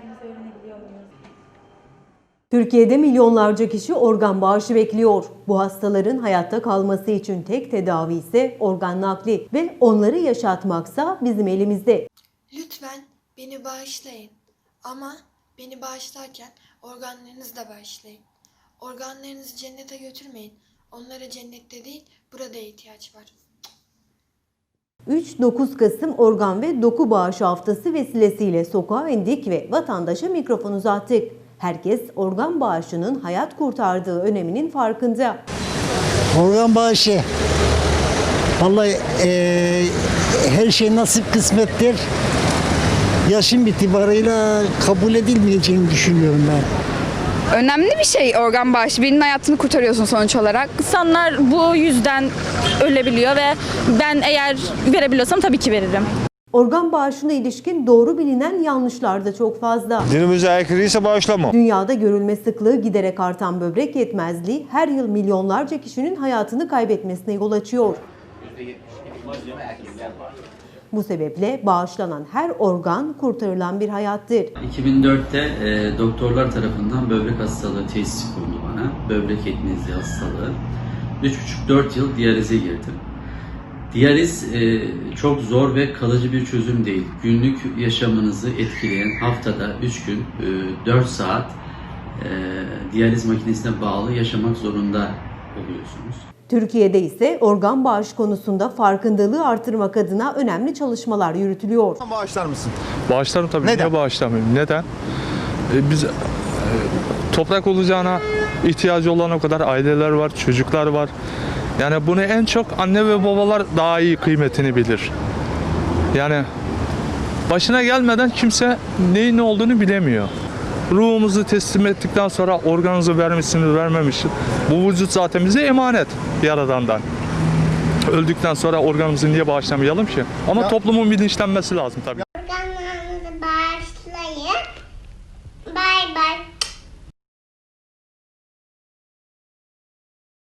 verdiğimizi öğrenebiliyor muyuz? Türkiye'de milyonlarca kişi organ bağışı bekliyor. Bu hastaların hayatta kalması için tek tedavi ise organ nakli ve onları yaşatmaksa bizim elimizde. Lütfen beni bağışlayın. Ama beni bağışlarken organlarınızı da bağışlayın. Organlarınızı cennete götürmeyin. Onlara cennette değil, burada ihtiyaç var. 3-9 Kasım Organ ve Doku Bağışı Haftası vesilesiyle sokağa indik ve vatandaşa mikrofon uzattık. Herkes organ bağışının hayat kurtardığı öneminin farkında. Organ bağışı. Vallahi eee, her şey nasip kısmettir. Yaşım itibarıyla kabul edilmeyeceğini düşünüyorum ben. Önemli bir şey organ bağışı. Birinin hayatını kurtarıyorsun sonuç olarak. İnsanlar bu yüzden ölebiliyor ve ben eğer verebiliyorsam tabii ki veririm. Organ bağışına ilişkin doğru bilinen yanlışlar da çok fazla. Dinimize aykırıysa bağışlama. Dünyada görülme sıklığı giderek artan böbrek yetmezliği her yıl milyonlarca kişinin hayatını kaybetmesine yol açıyor. Bu sebeple bağışlanan her organ kurtarılan bir hayattır. 2004'te e, doktorlar tarafından böbrek hastalığı teşhisi kondu bana. Böbrek yetmezliği hastalığı. 3,5-4 yıl diyalize girdim. Diyaliz e, çok zor ve kalıcı bir çözüm değil. Günlük yaşamınızı etkileyen haftada 3 gün e, 4 saat e, diyaliz makinesine bağlı yaşamak zorunda oluyorsunuz. Türkiye'de ise organ bağış konusunda farkındalığı artırmak adına önemli çalışmalar yürütülüyor. Bağışlar mısın? Bağışlarım tabii. Neden? Niye bağışlamayayım? Neden? E, biz e, toprak olacağına ihtiyacı olan o kadar aileler var, çocuklar var. Yani bunu en çok anne ve babalar daha iyi kıymetini bilir. Yani başına gelmeden kimse neyin ne olduğunu bilemiyor. Ruhumuzu teslim ettikten sonra organınızı vermişsiniz vermemişsiniz. Bu vücut zaten bize emanet Yaradan'dan. Öldükten sonra organımızı niye bağışlamayalım ki? Ama ya. toplumun bilinçlenmesi lazım tabii. Organlarınızı bağışlayın. Bay bay.